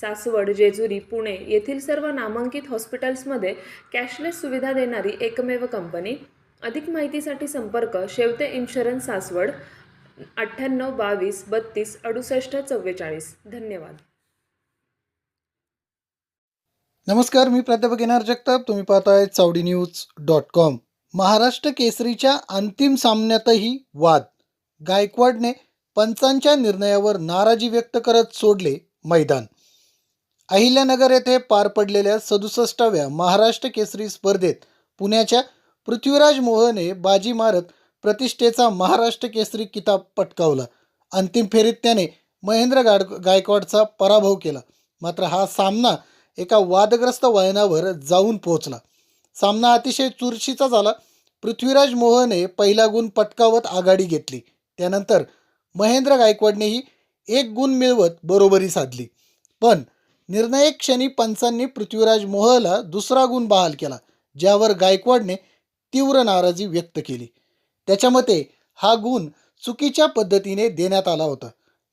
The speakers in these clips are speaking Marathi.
सासवड जेजुरी पुणे येथील सर्व नामांकित हॉस्पिटल्समध्ये कॅशलेस सुविधा देणारी एकमेव कंपनी. अधिक माहितीसाठी संपर्क शेवते इन्शुरन्स सासवड अठ्ठ्याण्णव बावीस बत्तीस अडुसष्ट चव्वेचाळीस. धन्यवाद. नमस्कार मी प्राध्यापक येणार जगताप. तुम्ही पाहताय Chawadi news dot com. Maharashtra केसरीच्या अंतिम सामन्यातही वाद. गायकवाडने पंचांच्या निर्णयावर नाराजी व्यक्त करत सोडले मैदान. अहिल्यानगर येथे पार पडलेल्या सदुसष्टाव्या महाराष्ट्र केसरी स्पर्धेत पुण्याच्या पृथ्वीराज मोहने बाजी मारत प्रतिष्ठेचा महाराष्ट्र केसरी किताब पटकावला. अंतिम फेरीत त्याने महेंद्र गाड गायकवाडचा पराभव केला. मात्र हा सामना एका वादग्रस्त वळणावर जाऊन पोहोचला. सामना अतिशय चुरशीचा झाला. पृथ्वीराज मोहने पहिला गुण पटकावत आघाडी घेतली. त्यानंतर महेंद्र गायकवाडनेही एक गुण मिळवत बरोबरी साधली. पण निर्णायक क्षणी पंचांनी पृथ्वीराज मोहला दुसरा गुण बहाल केला ज्यावर गायकवाडने तीव्र नाराजी व्यक्त केली. त्याच्या मते हा गुण चुकीच्या पद्धतीने देण्यात आला होता.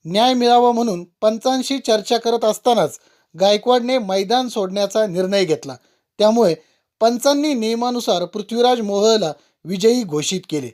न्याय मिळावा म्हणून पंचांशी चर्चा करत असतानाच गायकवाडने मैदान सोडण्याचा निर्णय घेतला. त्यामुळे पंचांनी नियमानुसार पृथ्वीराज मोहला विजयी घोषित केले.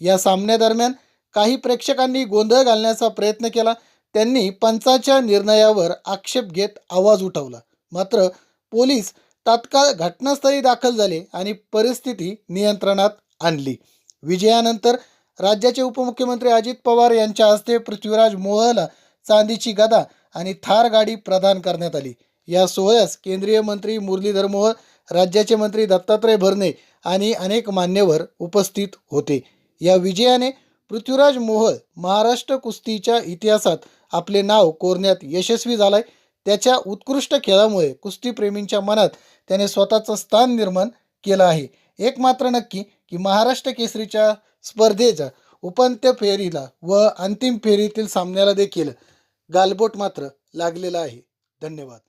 या सामन्यादरम्यान काही प्रेक्षकांनी गोंधळ घालण्याचा प्रयत्न केला त्यांनी पंचाच्या निर्णयावर आक्षेप घेत आवाज उठवला. मात्र पोलीस तात्काळ घटनास्थळी दाखल झाले आणि परिस्थिती नियंत्रणात आणली. विजयानंतर राज्याचे उपमुख्यमंत्री अजित पवार यांच्या हस्ते पृथ्वीराज मोहला चांदीची गदा आणि थार गाडी प्रदान करण्यात आली. या सोहळ्यास केंद्रीय मंत्री मुरलीधर मोहोळ राज्याचे मंत्री दत्तात्रय भरणे आणि अनेक मान्यवर उपस्थित होते. या विजयाने पृथ्वीराज मोहोळ महाराष्ट्र कुस्तीच्या इतिहासात आपले नाव कोरण्यात यशस्वी झालाय. त्याच्या उत्कृष्ट खेळामुळे कुस्तीप्रेमींच्या मनात त्याने स्वतःचं स्थान निर्माण केलं आहे. एक मात्र नक्की की महाराष्ट्र केसरीच्या स्पर्धेच्या उपांत्य फेरीला व अंतिम फेरीतील सामन्याला देखील गालबोट मात्र लागलेला आहे. धन्यवाद.